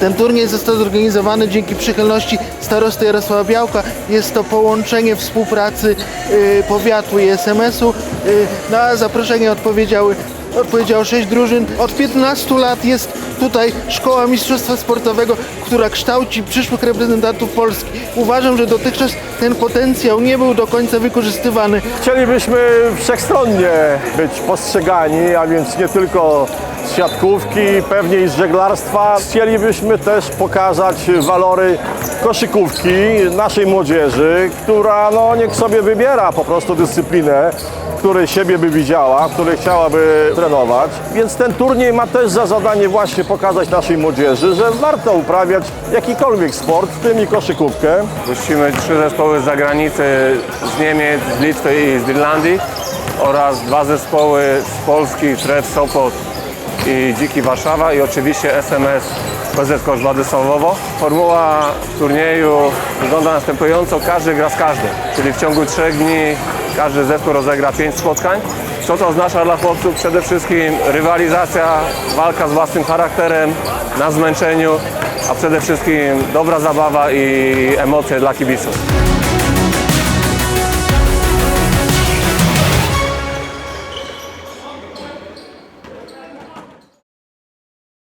Ten turniej został zorganizowany dzięki przychylności starosty Jarosława Białka. Jest to połączenie współpracy y, powiatu i SMS-u. Y, na zaproszenie odpowiedziały odpowiedziało 6 drużyn. Od 15 lat jest tutaj Szkoła Mistrzostwa Sportowego, która kształci przyszłych reprezentantów Polski. Uważam, że dotychczas ten potencjał nie był do końca wykorzystywany. Chcielibyśmy wszechstronnie być postrzegani, a więc nie tylko siatkówki, pewnie i z żeglarstwa. Chcielibyśmy też pokazać walory koszykówki naszej młodzieży, która no, niech sobie wybiera po prostu dyscyplinę, której siebie by widziała, której chciałaby trenować. Więc ten turniej ma też za zadanie właśnie pokazać naszej młodzieży, że warto uprawiać jakikolwiek sport, w tym i koszykówkę. Gościmy trzy zespoły z zagranicy, z Niemiec, z Litwy i z Irlandii oraz dwa zespoły z Polski, Tref Sopot i Dziki Warszawa i oczywiście SMS PZ Władysławowo. Formuła turnieju wygląda następująco, każdy gra z każdym, czyli w ciągu trzech dni każdy zespół rozegra pięć spotkań. Co to oznacza dla chłopców? Przede wszystkim rywalizacja, walka z własnym charakterem, na zmęczeniu, a przede wszystkim dobra zabawa i emocje dla kibiców.